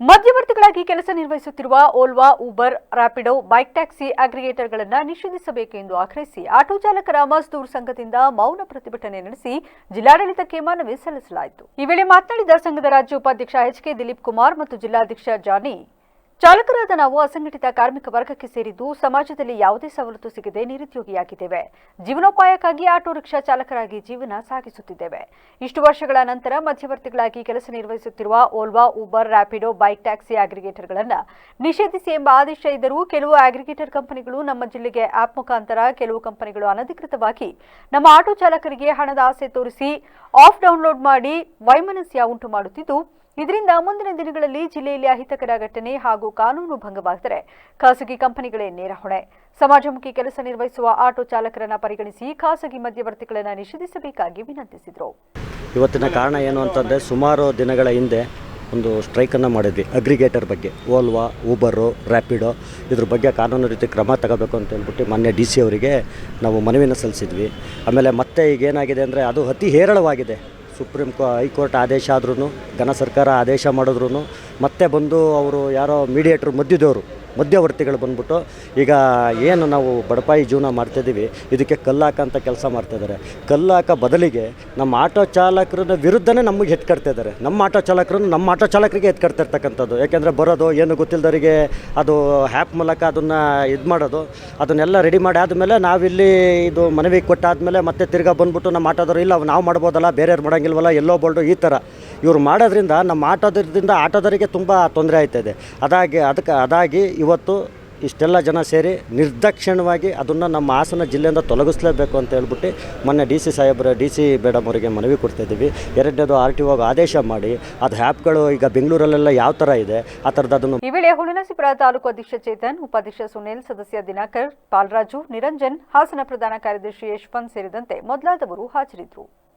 ಮಧ್ಯವರ್ತಿಗಳಾಗಿ ಕೆಲಸ ನಿರ್ವಹಿಸುತ್ತಿರುವ Ola, Uber, Rapido, bike taxi ಅಗ್ರಿಗೇಟರ್ಗಳನ್ನು ನಿಷೇಧಿಸಬೇಕು ಎಂದು ಆಗ್ರಹಿಸಿ ಆಟೋ ಚಾಲಕರ ಮಜ್ದೂರ್ ಸಂಘದಿಂದ ಮೌನ ಪ್ರತಿಭಟನೆ ನಡೆಸಿ ಜಿಲ್ಲಾಡಳಿತಕ್ಕೆ ಮನವಿ ಸಲ್ಲಿಸಲಾಯಿತು. ಈ ವೇಳೆ ಮಾತನಾಡಿದ ಸಂಘದ ರಾಜ್ಯ ಉಪಾಧ್ಯಕ್ಷ ಎಚ್ ಕೆ ದಿಲೀಪ್ ಕುಮಾರ್ ಮತ್ತು ಜಿಲ್ಲಾಧ್ಯಕ್ಷ ಜಾನಿ ಚಾಲಕರಾದ ನಾವು ಅಸಂಘಟಿತ ಕಾರ್ಮಿಕ ವರ್ಗಕ್ಕೆ ಸೇರಿದ್ದು ಸಮಾಜದಲ್ಲಿ ಯಾವುದೇ ಸವಲತ್ತು ಸಿಗದೆ ನಿರುದ್ಯೋಗಿಯಾಗಿದ್ದೇವೆ. ಜೀವನೋಪಾಯಕ್ಕಾಗಿ ಆಟೋ ರಿಕ್ಷಾ ಚಾಲಕರಾಗಿ ಜೀವನ ಸಾಗಿಸುತ್ತಿದ್ದೇವೆ. ಇಷ್ಟು ವರ್ಷಗಳ ನಂತರ ಮಧ್ಯವರ್ತಿಗಳಾಗಿ ಕೆಲಸ ನಿರ್ವಹಿಸುತ್ತಿರುವ Ola, Uber Rapido bike taxi ಆಗ್ರಿಗೇಟರ್ಗಳನ್ನು ನಿಷೇಧಿಸಿ ಎಂಬ ಆದೇಶ ಇದ್ದರೂ ಕೆಲವು ಆಗ್ರಿಗೇಟರ್ ಕಂಪನಿಗಳು ನಮ್ಮ ಜಿಲ್ಲೆಗೆ ಆಪ್ ಮುಖಾಂತರ ಕೆಲವು ಕಂಪನಿಗಳು ಅನಧಿಕೃತವಾಗಿ ನಮ್ಮ ಆಟೋ ಚಾಲಕರಿಗೆ ಹಣದ ಆಸೆ ತೋರಿಸಿ ಆಫ್ ಡೌನ್ಲೋಡ್ ಮಾಡಿ ವೈಮನಸ್ಯ ಉಂಟು ಮಾಡುತ್ತಿದ್ದು ಇದರಿಂದ ಮುಂದಿನ ದಿನಗಳಲ್ಲಿ ಜಿಲ್ಲೆಯಲ್ಲಿ ಅಹಿತಕರ ಘಟನೆ ಹಾಗೂ ಕಾನೂನು ಭಂಗವಾದರೆ ಖಾಸಗಿ ಕಂಪನಿಗಳೇ ನೇರ ಹೊಣೆ. ಸಮಾಜಮುಖಿ ಕೆಲಸ ನಿರ್ವಹಿಸುವ ಆಟೋ ಚಾಲಕರನ್ನ ಪರಿಗಣಿಸಿ ಖಾಸಗಿ ಮಧ್ಯವರ್ತಿಗಳನ್ನು ನಿಷೇಧಿಸಬೇಕಾಗಿ ವಿನಂತಿಸಿದರು. ಇವತ್ತಿನ ಕಾರಣ ಏನು ಅಂತಂದರೆ ಸುಮಾರು ದಿನಗಳ ಹಿಂದೆ ಒಂದು ಸ್ಟ್ರೈಕನ್ನು ಮಾಡಿದ್ವಿ. ಅಗ್ರಿಗೇಟರ್ ಬಗ್ಗೆ. ಓಲ್ವಾ ಊಬರು ರ್ಯಾಪಿಡೋ ಇದ್ರ ಬಗ್ಗೆ ಕಾನೂನು ರೀತಿ ಕ್ರಮ ತಗೋಬೇಕು ಅಂತ ಹೇಳ್ಬಿಟ್ಟು ಮೊನ್ನೆ ಡಿ ಸಿ ಅವರಿಗೆ ನಾವು ಮನವಿನ ಸಲ್ಲಿಸಿದ್ವಿ. ಆಮೇಲೆ ಮತ್ತೆ ಈಗ ಏನಾಗಿದೆ ಅಂದರೆ ಅದು ಅತಿ ಹೇರಳವಾಗಿದೆ. ಸುಪ್ರೀಂ ಹೈಕೋರ್ಟ್ ಆದೇಶ ಆದ್ರೂ ಘನ ಸರ್ಕಾರ ಆದೇಶ ಮಾಡಿದ್ರು ಮತ್ತೆ ಬಂದು ಅವರು ಯಾರೋ ಮೀಡಿಯೇಟ್ರು ಮಧ್ಯದವರು ಮಧ್ಯವರ್ತಿಗಳು ಬಂದ್ಬಿಟ್ಟು ಈಗ ಏನು ನಾವು ಬಡಪಾಯಿ ಜೀವನ ಮಾಡ್ತಿದ್ದೀವಿ, ಇದಕ್ಕೆ ಕಲ್ಲಾಕಂತ ಕೆಲಸ ಮಾಡ್ತಿದ್ದಾರೆ. ಕಲ್ಲಾಕ ಬದಲಿಗೆ ನಮ್ಮ ಆಟೋ ಚಾಲಕರ ವಿರುದ್ಧನೇ ನಮಗೆ ಇದ್ದಾರೆ. ನಮ್ಮ ಆಟೋ ಚಾಲಕರನ್ನು ನಮ್ಮ ಆಟೋ ಚಾಲಕರಿಗೆ ಎತ್ಕಡ್ತಾ ಇರ್ತಕ್ಕಂಥದ್ದು. ಯಾಕೆಂದರೆ ಬರೋದು ಏನು ಗೊತ್ತಿಲ್ಲದವರಿಗೆ ಅದು ಹ್ಯಾಪ್ ಮೂಲಕ ಅದನ್ನು ಇದು ಮಾಡೋದು, ಅದನ್ನೆಲ್ಲ ರೆಡಿ ಮಾಡಿ ಆದಮೇಲೆ ನಾವಿಲ್ಲಿ ಇದು ಮನವಿ ಕೊಟ್ಟಾದಮೇಲೆ ಮತ್ತೆ ತಿರ್ಗಾ ಬಂದ್ಬಿಟ್ಟು ನಮ್ಮ ಆಟೋದವ್ರು, ಇಲ್ಲ, ನಾವು ಮಾಡ್ಬೋದಲ್ಲ, ಬೇರೆಯವ್ರು ಮಾಡೋಂಗಿಲ್ವಲ್ಲ, ಎಲ್ಲೋ ಬೋಲ್ಡು ಈ ಥರ. ಇವ್ರು ಮಾಡೋದ್ರಿಂದ ನಮ್ಮ ಆಟೋದ್ರಿಂದ ಆಟೋದವರಿಗೆ ತುಂಬ ತೊಂದರೆ ಆಯ್ತದೆ. ಅದಾಗಿ ಅದಕ್ಕೆ ಅದಾಗಿ ಇವತ್ತು ಇಷ್ಟೆಲ್ಲ ಜನ ಸೇರಿ ನಿರ್ದಾಕ್ಷಿಣ್ಯವಾಗಿ ಅದನ್ನು ನಮ್ಮ ಹಾಸನ ಜಿಲ್ಲೆಯಿಂದ ತೊಲಗಿಸ್ಲೇಬೇಕು ಅಂತ ಹೇಳ್ಬಿಟ್ಟು ಮೊನ್ನೆ ಡಿ ಸಿ ಸಾಹೇಬ್ರ, ಡಿ ಸಿ ಮೇಡಮ್ ಅವರಿಗೆ ಮನವಿ ಕೊಡ್ತಾಯಿದ್ದೀವಿ ಎರಡನೇದು ಆರ್ ಟಿ ಒಗೆ ಆದೇಶ ಮಾಡಿ, ಅದು ಆ್ಯಪ್ಗಳು ಈಗ ಬೆಂಗಳೂರಲ್ಲೆಲ್ಲ ಯಾವ ಥರ ಇದೆ, ಆ ಥರದ್ದು ಅದನ್ನು ಈ ವೇಳೆ ಹುಳಿನಸಿಪುರ ತಾಲೂಕು ಅಧ್ಯಕ್ಷ ಚೇತನ್, ಉಪಾಧ್ಯಕ್ಷ ಸುನೀಲ್, ಸದಸ್ಯ ದಿನಾಕರ್, ಪಾಲ್ರಾಜು, ನಿರಂಜನ್, ಹಾಸನ ಪ್ರಧಾನ ಕಾರ್ಯದರ್ಶಿ ಯಶವಂತ್ ಸೇರಿದಂತೆ ಮೊದಲಾದವರು ಹಾಜರಿದ್ದರು.